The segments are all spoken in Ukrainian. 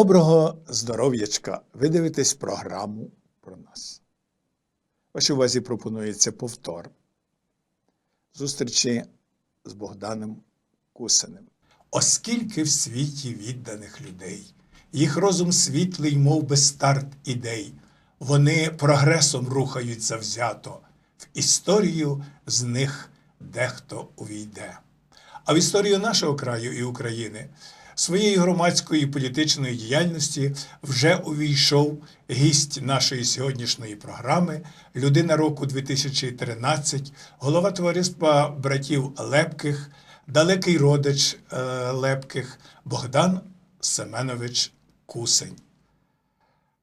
Доброго здоров'ячка! Ви дивитесь програму про нас. Вашій увазі пропонується повтор зустрічі з Богданом Кусиним. Оскільки в світі відданих людей, їх розум світлий, мов би старт ідей, вони прогресом рухають завзято, в історію з них дехто увійде. А в історію нашого краю і України своєї громадської політичної діяльності вже увійшов гість нашої сьогоднішньої програми, людина року 2013, голова товариства братів Лепких, далекий родич е, Лепких Богдан Семенович Кусень.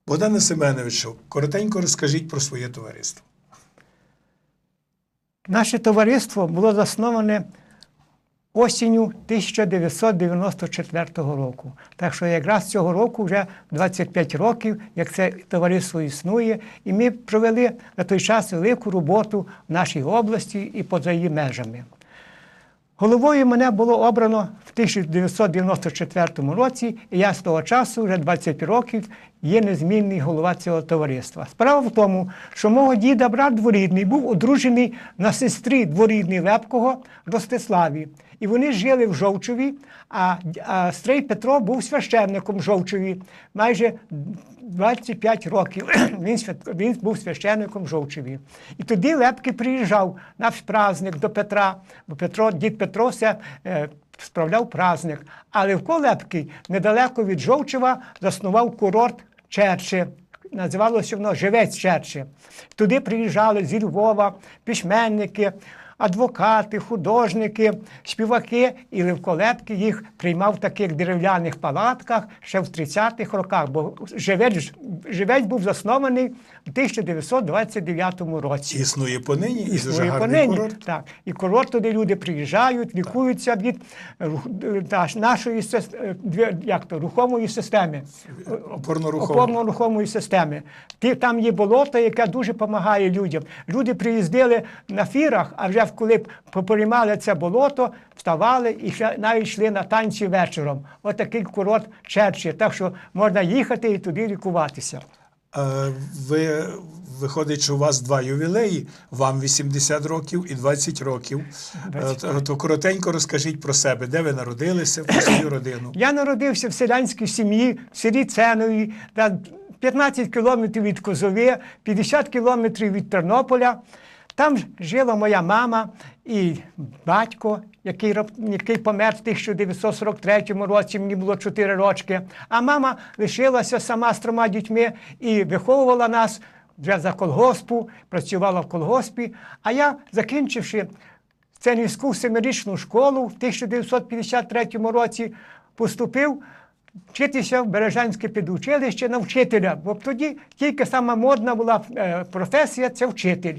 Богдане Семеновичу, коротенько розкажіть про своє товариство. Наше товариство було засноване осінню 1994 року. Так що якраз цього року вже 25 років, як це товариство існує, і ми провели на той час велику роботу в нашій області і поза її межами. Головою мене було обрано в 1994 році, і я з того часу, вже 20 років, є незмінний голова цього товариства. Справа в тому, що мого діда брат дворідний був одружений на сестрі дворідний Лепкого Ростиславі. І вони жили в Жовчеві, а, а Стрей Петро був священником в Жовчеві майже 25 років. Він, він був священником в Жовчеві. І тоді Лепки приїжджав на праздник до Петра, бо Петро, дід Петро все е, справляв праздник. Але в Колепки, недалеко від Жовчева, заснував курорт Черче. Називалося воно Живець Черче. Туди приїжджали зі Львова письменники, адвокати, художники, співаки, і Левко Лепки їх приймав в таких дерев'яних палатках ще в 30-х роках, бо Живець, Живець був заснований в 1929 році. Існує понині і Існує понині. курорт. Так. І курорт туди люди приїжджають, лікуються від та, нашої як то, рухомої системи. Опорно-рухомої системи. Там є болото, яке дуже допомагає людям. Люди приїздили на фірах, а вже коли поприймали це болото, вставали і ще навіть йшли на танці вечором. Отакий курорт Черчі. Так що можна їхати і туди лікуватися. Е, Ви виходить, що у вас два ювілеї, вам 80 років і 20 років. Е, 25. То, то коротенько розкажіть про себе, де ви народилися, про свою родину. Я народився в селянській сім'ї в селі Ценові, 15 кілометрів від Козове, 50 кілометрів від Тернополя. Там жила моя мама і батько, який, який помер в 1943 році, мені було 4 рочки. А мама лишилася сама з трьома дітьми і виховувала нас вже за колгоспу, працювала в колгоспі. А я, закінчивши Ценівську семирічну школу в 1953 році, поступив вчитися в Бережанське підучилище на вчителя, бо тоді тільки сама модна була е, професія це вчитель.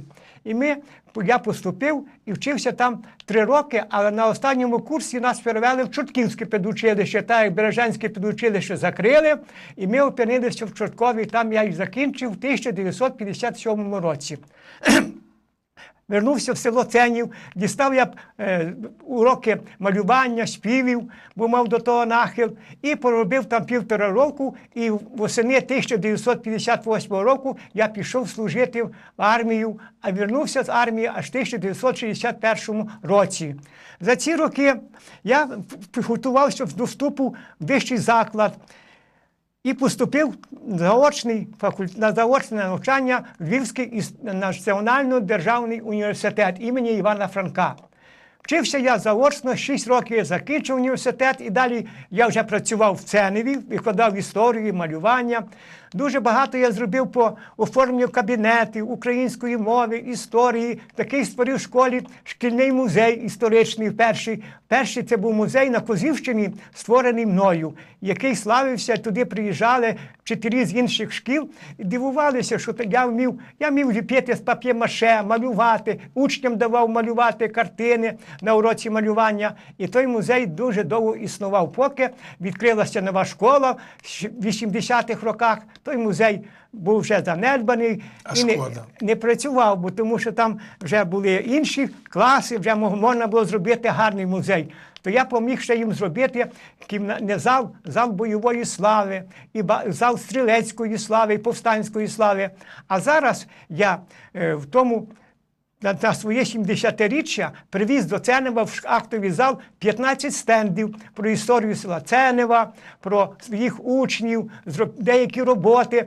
І ми, я поступив і вчився там три роки, але на останньому курсі нас перевели в Чортківське підучилище, так як Бережанське підучилище закрили, і ми опинилися в Чорткові, там я і закінчив в 1957 році. Вернувся в село Ценів, дістав я е, уроки малювання, співів, бо мав до того нахил, і поробив там півтора року. І восени 1958 року я пішов служити в армію, а вернувся з армії аж в 1961 році. За ці роки я підготувався до вступу в вищий заклад і поступив заочний факульт... на заочне навчання в Львівський національний державний університет імені Івана Франка. Вчився я заочно, 6 років я закінчив університет, і далі я вже працював в Ценеві, викладав історію, малювання. Дуже багато я зробив по оформленню кабінетів української мови, історії. Такий створив в школі шкільний музей історичний. Перший, перший це був музей на Козівщині, створений мною, який славився. Туди приїжджали вчителі з інших шкіл і дивувалися, що я вмів, я вмів ліпити з пап'є-маше, малювати, учням давав малювати картини на уроці малювання. І той музей дуже довго існував, поки відкрилася нова школа в 80-х роках. Той музей був вже занедбаний А і не, не працював, бо тому що там вже були інші класи, вже можна було зробити гарний музей. то я поміг ще їм зробити кімна- не зал, зал бойової слави, і ба- зал стрілецької слави, і повстанської слави. А зараз я е, в тому на, на своє 70-річчя привіз до Ценева в актовий зал 15 стендів про історію села Ценева, про своїх учнів, деякі роботи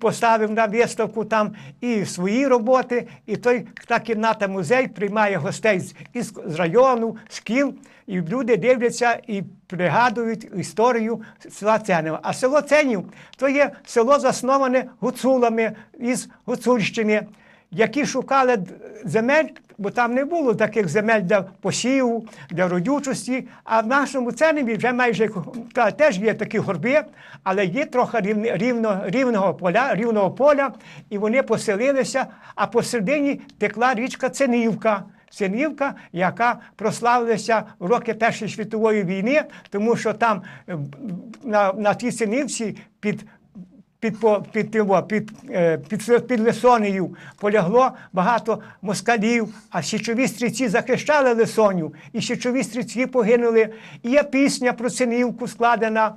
поставив на виставку там і свої роботи. І той та кімната музей приймає гостей з, із з району, з кіл, і люди дивляться і пригадують історію села Ценева. А село Ценів то є село засноване гуцулами із Гуцульщини які шукали земель, бо там не було таких земель для посіву, для родючості. А в нашому Ценеві вже майже теж є такі горби, але є трохи рівно, рівного поля, рівного поля, і вони поселилися, а посередині текла річка Ценівка. Синівка, яка прославилася в роки Першої світової війни, тому що там е, на, на тій синівці під під, під, під, е, під, під Лисонею полягло багато москалів, а січові стрільці захищали Лисоню, і січові стрільці погинули. І є пісня про Синівку складена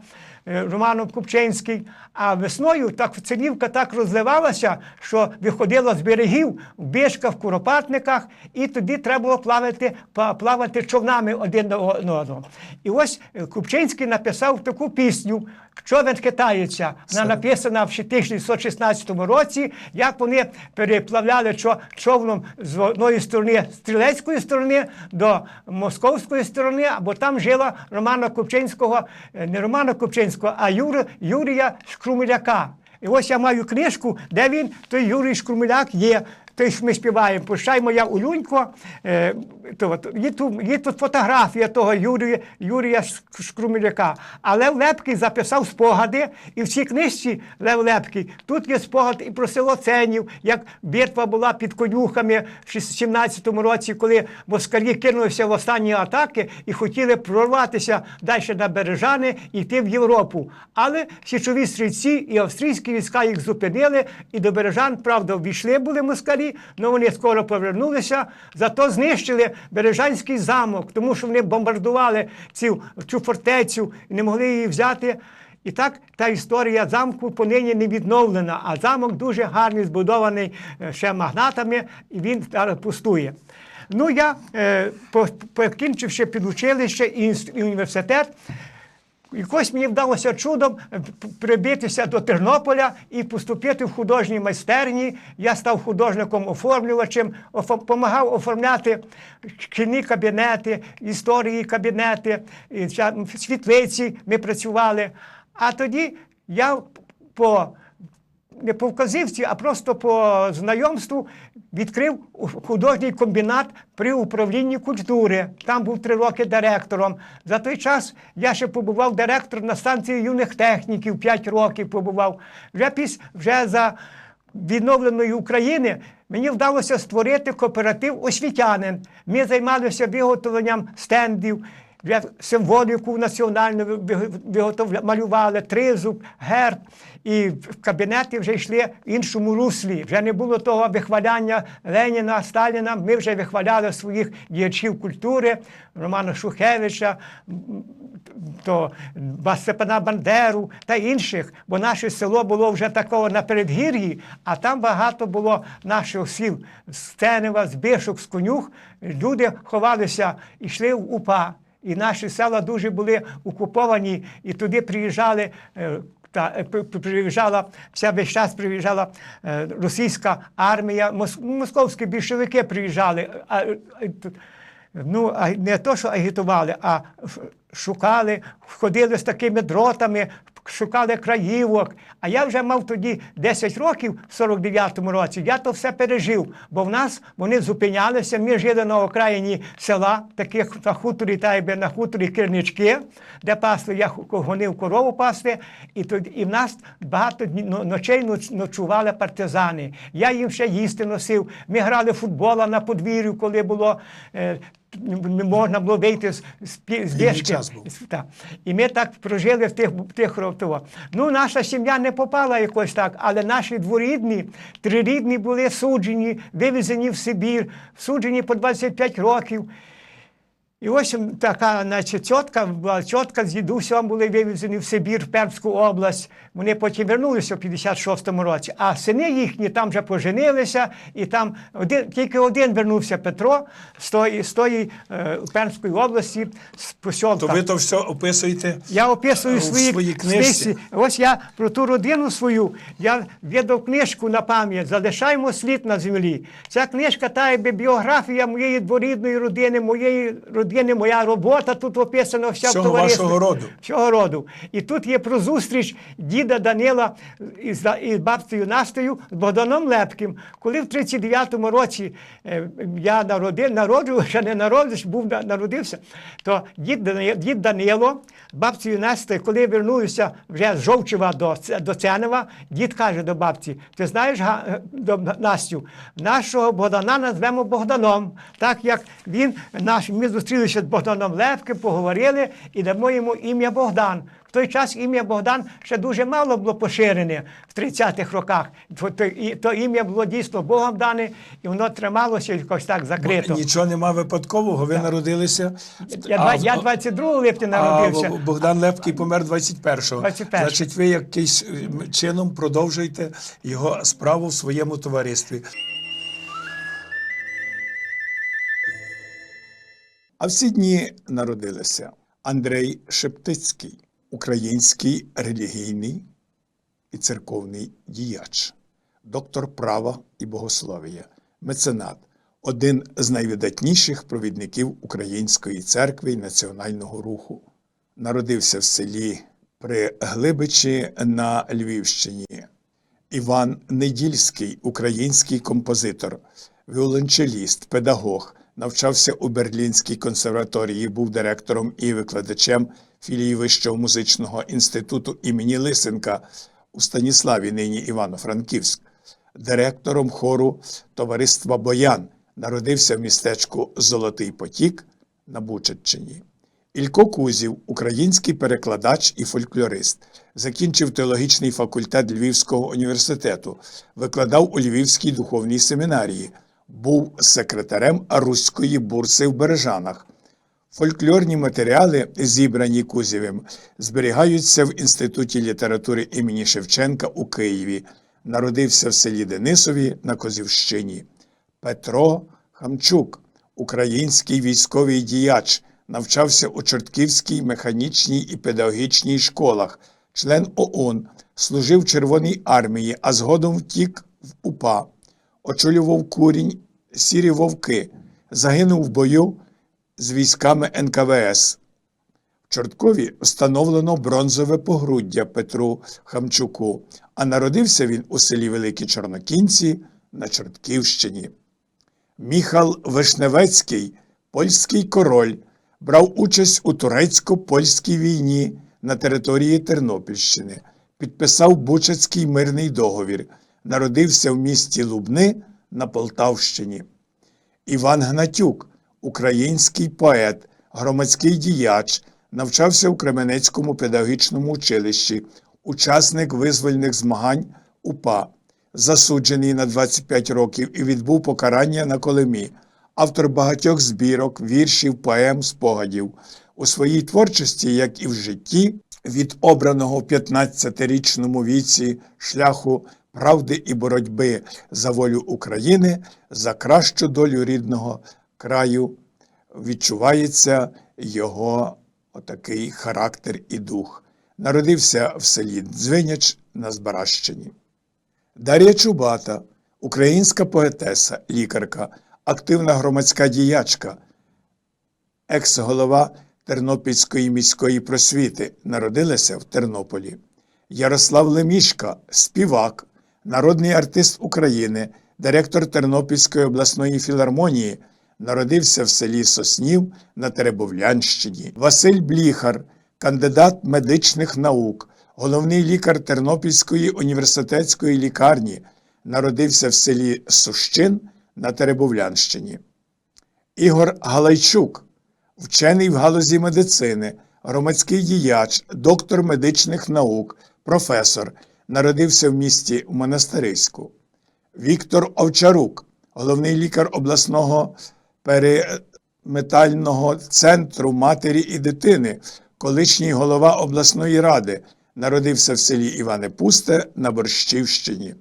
е, Романом Купчинський. А весною так Цинівка так розливалася, що виходила з берегів в Бишках, в Куропатниках, і тоді треба було плавати, плавати човнами один до одного. І ось е, Купчинський написав таку пісню. Човен хитається, вона написана в 1616 році, як вони переплавляли човном з одної сторони стрілецької сторони до московської сторони, бо там жила Романа Купчинського, е, не Романа Купчинського, а Юри, Юрія Шкрумеляка. І ось я маю книжку, де він, той Юрій Шкрумеляк є. Той що ми співаємо Пущай моя улюнько. Е, то, є, тут, є тут фотографія того Юрія, Юрія Шк- Шкрумеляка. А Лев Лепкий записав спогади, і в цій книжці Лев Лепкий тут є спогад і про село Ценів, як битва була під конюхами в 17-му році, коли москалі кинулися в останні атаки і хотіли прорватися далі на Бережани йти в Європу. Але січові стрільці і австрійські війська їх зупинили, і до Бережан, правда, ввійшли були москалі, але вони скоро повернулися, зато знищили Бережанський замок, тому що вони бомбардували цю, цю фортецю і не могли її взяти. І так та історія замку понині не відновлена, а замок дуже гарний, збудований е, ще магнатами, і він пустує. Ну, я, е, покінчивши підучилище і університет, Якось мені вдалося чудом е, прибитися до Тернополя і поступити в художній майстерні. Я став художником-оформлювачем, допомагав оформляти шкільні кабінети, історії кабінети, світлиці ми працювали. А тоді я по не по вказівці, а просто по знайомству відкрив художній комбінат при управлінні культури. Там був три роки директором. За той час я ще побував директором на станції юних техніків, п'ять років побував. Вже піс, вже за відновленої України мені вдалося створити кооператив освітянин. Ми займалися виготовленням стендів. Символіку національну ви- виготовля- малювали, тризуб, герб. І в кабінети вже йшли в іншому руслі. Вже не було того вихваляння Леніна, Сталіна. Ми вже вихваляли своїх діячів культури, Романа Шухевича, то Степана Бандеру та інших, бо наше село було вже такого на передгір'ї, а там багато було наших сіл з Ценева, з Бишок, з Конюх. Люди ховалися, йшли в УПА. І наші села дуже були окуповані, і туди приїжджали. е, Та е, при- при- приїжджала вся весь час приїжджала е, російська армія, мос- московські більшовики приїжджали. А, ну, не то, що агітували, а шукали, ходили з такими дротами, шукали краївок. А я вже мав тоді 10 років в 49-му році. Я то все пережив, бо в нас вони зупинялися. Ми жили на окраїні села, таких на хуторі, та якби на хуторі Кирнички, де пасли, я гонив корову пасти, і тоді і в нас багато ночей ночували партизани. Я їм ще їсти носив. Ми грали футбола на подвір'ю, коли було. Не можна було вийти з, з, дешки. І ми так прожили в тих, тих ровтово. Ну, наша сім'я не попала якось так, але наші дворідні, трирідні були суджені, вивезені в Сибір, суджені по 25 років. І ось така, значить, тітка була тітка з дідусем були вивезені в Сибір, в Пермську область. Вони потім вернулися в 56-му році. А сини їхні там вже поженилися, і там один, тільки один вернувся Петро з тої, з тої е, Пермської області, з посілка. То ви то все описуєте. Я описую свої, своїй книжці. Ось я про ту родину свою, я видав книжку на пам'ять Залишаємо слід на землі. Ця книжка та біографія моєї дворідної родини, моєї родини, моя робота тут описана вся Всього в товаристві. вашого роду. Всього роду. І тут є про зустріч діда Данила із, із бабцею Настею з Богданом Лепким. Коли в 39-му році е, я народив, народжу, ще не народився, був народився, то дід, дід Данило з бабцею Настею, коли вернулися вже з Жовчева до, до Ценева, дід каже до бабці: ти знаєш, Га- е, до Настю, нашого Богдана назвемо Богданом, так як він наш, ми зустрілися з Богданом Лепким, поговорили і дамо йому ім'я Богдан. В той час ім'я Богдан ще дуже мало було поширене в 30-х роках. То, то, і- то ім'я було дійсно Богом дане, і воно трималося якось так закрито. Нічого нема випадкового. Ви народилися. Я, а я 22 липня народився. Б- Богдан Лепкий помер 21-го. 21-го. Значить, ви якийсь чином продовжуєте його справу в своєму товаристві. А в ці дні народилися Андрей Шептицький, український релігійний і церковний діяч, доктор права і богослов'я, меценат, один з найвидатніших провідників української церкви і національного руху. Народився в селі при Глибичі на Львівщині. Іван Недільський, український композитор, віолончеліст, педагог, навчався у Берлінській консерваторії, був директором і викладачем філії Вищого музичного інституту імені Лисенка у Станіславі, нині Івано-Франківськ, директором хору товариства Боян. Народився в містечку Золотий Потік на Бучаччині. Ілько Кузів, український перекладач і фольклорист, закінчив теологічний факультет Львівського університету, викладав у Львівській духовній семінарії, був секретарем Руської бурси в Бережанах. Фольклорні матеріали, зібрані Кузєвим, зберігаються в Інституті літератури імені Шевченка у Києві. Народився в селі Денисові на Козівщині. Петро Хамчук, український військовий діяч, навчався у Чортківській механічній і педагогічній школах, член ООН, служив в Червоній армії, а згодом втік в УПА, очолював курінь Сірі Вовки, загинув в бою з військами НКВС. В Чорткові встановлено бронзове погруддя Петру Хамчуку, а народився він у селі Великі Чорнокінці на Чортківщині. Міхал Вишневецький, польський король, брав участь у турецько-польській війні на території Тернопільщини, підписав Бучацький мирний договір, народився в місті Лубни на Полтавщині. Іван Гнатюк, український поет, громадський діяч, навчався у Кременецькому педагогічному училищі, учасник визвольних змагань УПА, засуджений на 25 років і відбув покарання на Колемі, автор багатьох збірок, віршів, поем, спогадів. У своїй творчості, як і в житті, від обраного в 15-річному віці шляху правди і боротьби за волю України, за кращу долю рідного краю, відчувається його отакий характер і дух. Народився в селі Дзвиняч на Збаращині. Дар'я Чубата, українська поетеса, лікарка, активна громадська діячка, екс-голова Тернопільської міської просвіти, народилася в Тернополі. Ярослав Лемішка, співак, народний артист України, директор Тернопільської обласної філармонії, народився в селі Соснів на Теребовлянщині. Василь Бліхар, кандидат медичних наук, головний лікар Тернопільської університетської лікарні, народився в селі Сущин на Теребовлянщині. Ігор Галайчук, вчений в галузі медицини, громадський діяч, доктор медичних наук, професор, народився в місті Монастириську. Віктор Овчарук, головний лікар обласного пере... метального центру матері і дитини, колишній голова обласної ради, народився в селі Іване Пусте на Борщівщині.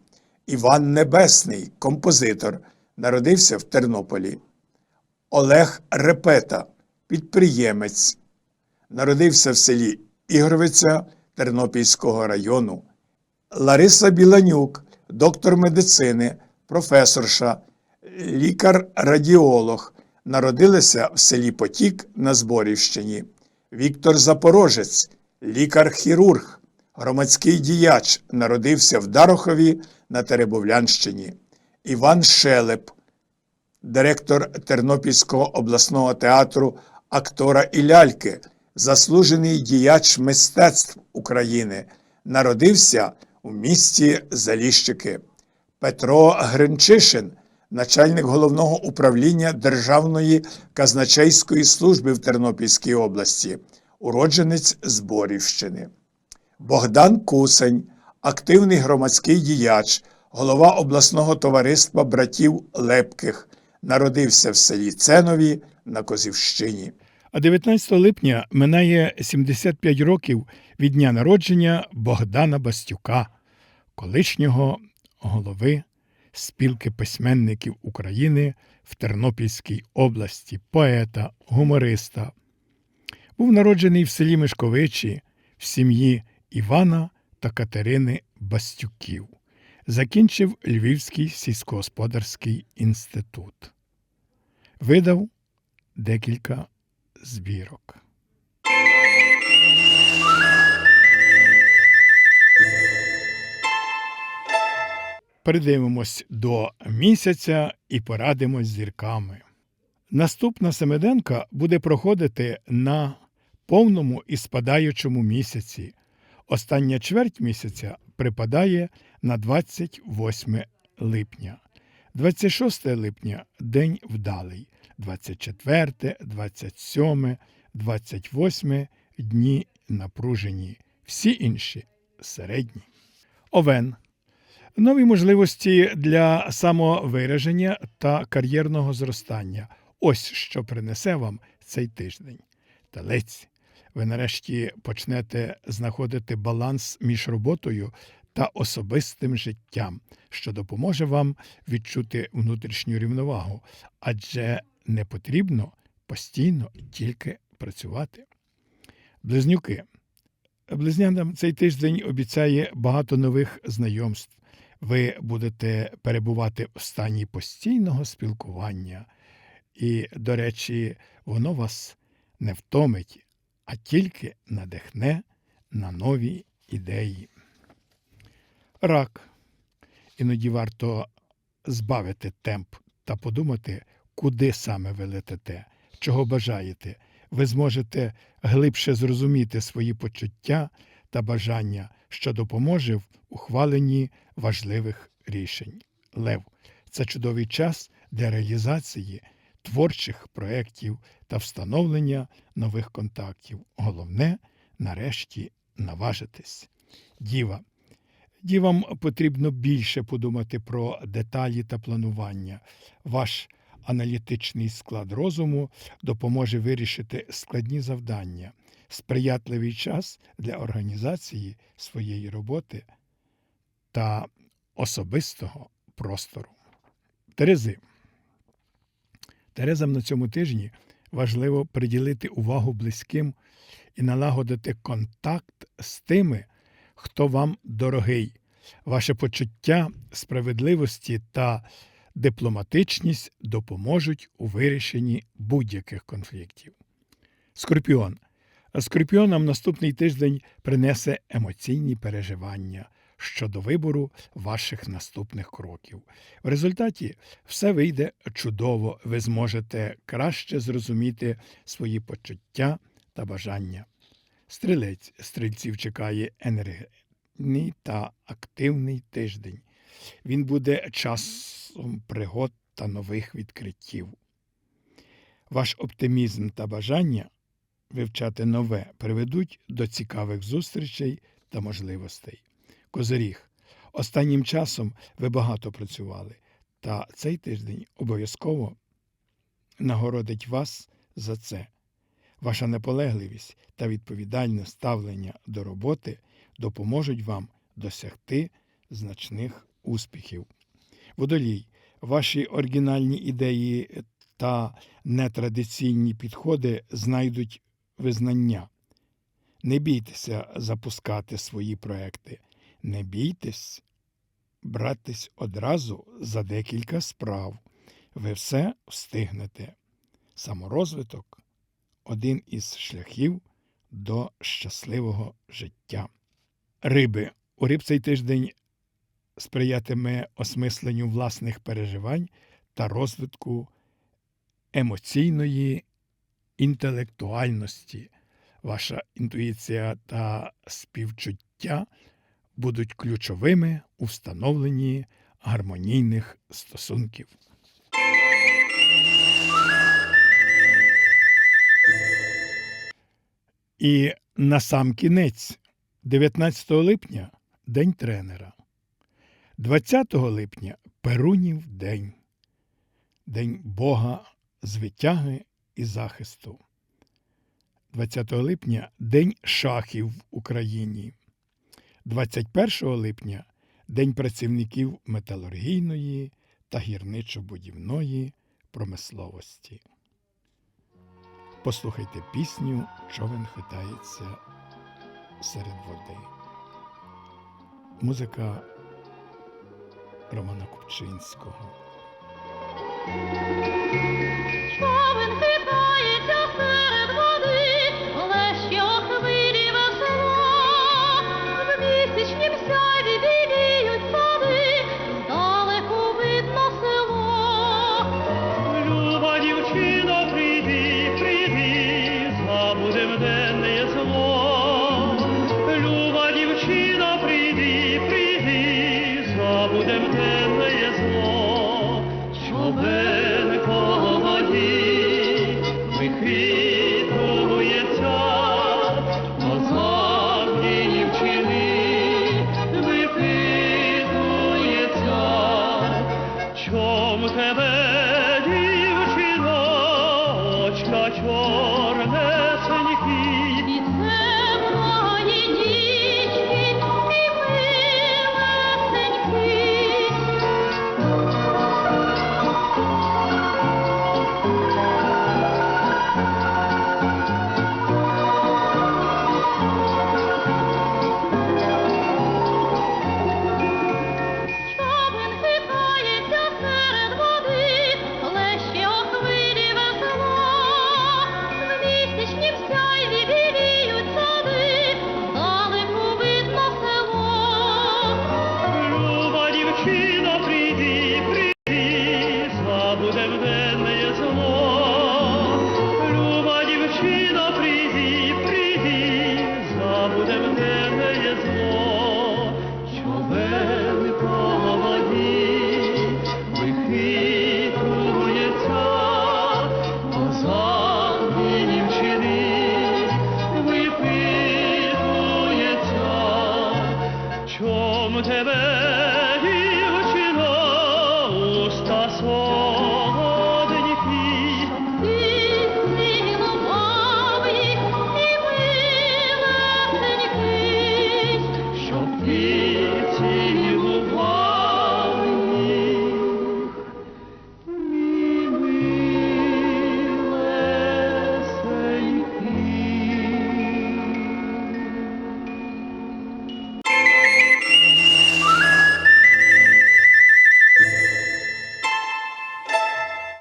Іван Небесний, композитор, народився в Тернополі. Олег Репета, підприємець, народився в селі Ігровиця Тернопільського району. Лариса Біланюк, доктор медицини, професорша, лікар-радіолог, народилися в селі Потік на Зборівщині. Віктор Запорожець, лікар-хірург, громадський діяч, народився в Дарохові на Теребовлянщині. Іван Шелеп, директор Тернопільського обласного театру актора і ляльки, заслужений діяч мистецтв України, народився у місті Заліщики. Петро Гринчишин, начальник головного управління Державної казначейської служби в Тернопільській області, уродженець Зборівщини. Богдан Кусень, активний громадський діяч, голова обласного товариства братів Лепких, народився в селі Ценові на Козівщині. А 19 липня минає 75 років від дня народження Богдана Бастюка, колишнього голови спілки письменників України в Тернопільській області, поета, гумориста. Був народжений в селі Мишковичі в сім'ї Івана та Катерини Бастюків. Закінчив Львівський сільськогосподарський інститут. Видав декілька збірок. Придивимось до місяця і порадимось зірками. Наступна семиденка буде проходити на повному і спадаючому місяці. Остання чверть місяця припадає на 28 липня. 26 липня день вдалий. 24, 27, 28 дні напружені, всі інші середні. Овен. Нові можливості для самовираження та кар'єрного зростання. Ось що принесе вам цей тиждень. Телець. Ви нарешті почнете знаходити баланс між роботою та особистим життям, що допоможе вам відчути внутрішню рівновагу, адже не потрібно постійно тільки працювати. Близнюки. Близнянам цей тиждень обіцяє багато нових знайомств. Ви будете перебувати в стані постійного спілкування, і, до речі, воно вас не втомить, а тільки надихне на нові ідеї. Рак. Іноді варто збавити темп та подумати, куди саме ви летите, чого бажаєте. Ви зможете глибше зрозуміти свої почуття та бажання, що допоможе в ухваленні важливих рішень. Лев це чудовий час для реалізації творчих проєктів та встановлення нових контактів. Головне, нарешті, наважитись. Діва. Дівам потрібно більше подумати про деталі та планування. Ваш аналітичний склад розуму допоможе вирішити складні завдання, сприятливий час для організації своєї роботи та особистого простору. Терези. Терезам на цьому тижні важливо приділити увагу близьким і налагодити контакт з тими, хто вам дорогий. Ваше почуття справедливості та дипломатичність допоможуть у вирішенні будь-яких конфліктів. Скорпіон. Скорпіонам наступний тиждень принесе емоційні переживання щодо вибору ваших наступних кроків. В результаті все вийде чудово, ви зможете краще зрозуміти свої почуття та бажання. Стрілець стрільців чекає енергійний та активний тиждень. Він буде часом пригод та нових відкриттів. Ваш оптимізм та бажання вивчати нове приведуть до цікавих зустрічей та можливостей. Козиріг. Останнім часом ви багато працювали, та цей тиждень обов'язково нагородить вас за це. Ваша наполегливість та відповідальне ставлення до роботи допоможуть вам досягти значних успіхів. Водолій, ваші оригінальні ідеї та нетрадиційні підходи знайдуть визнання. Не бійтеся запускати свої проекти, не бійтесь братись одразу за декілька справ. Ви все встигнете. Саморозвиток один із шляхів до щасливого життя. Риби. У риб цей тиждень сприятиме осмисленню власних переживань та розвитку емоційної інтелектуальності. Ваша інтуїція та співчуття будуть ключовими у встановленні гармонійних стосунків. І на сам кінець, 19 липня День тренера. 20 липня Перунів день, День Бога звитяги і захисту. 20 липня День шахів в Україні. 21 липня День працівників металургійної та гірничо-будівної промисловості. Послухайте пісню Човен хитається серед води. Музика Романа Купчинського.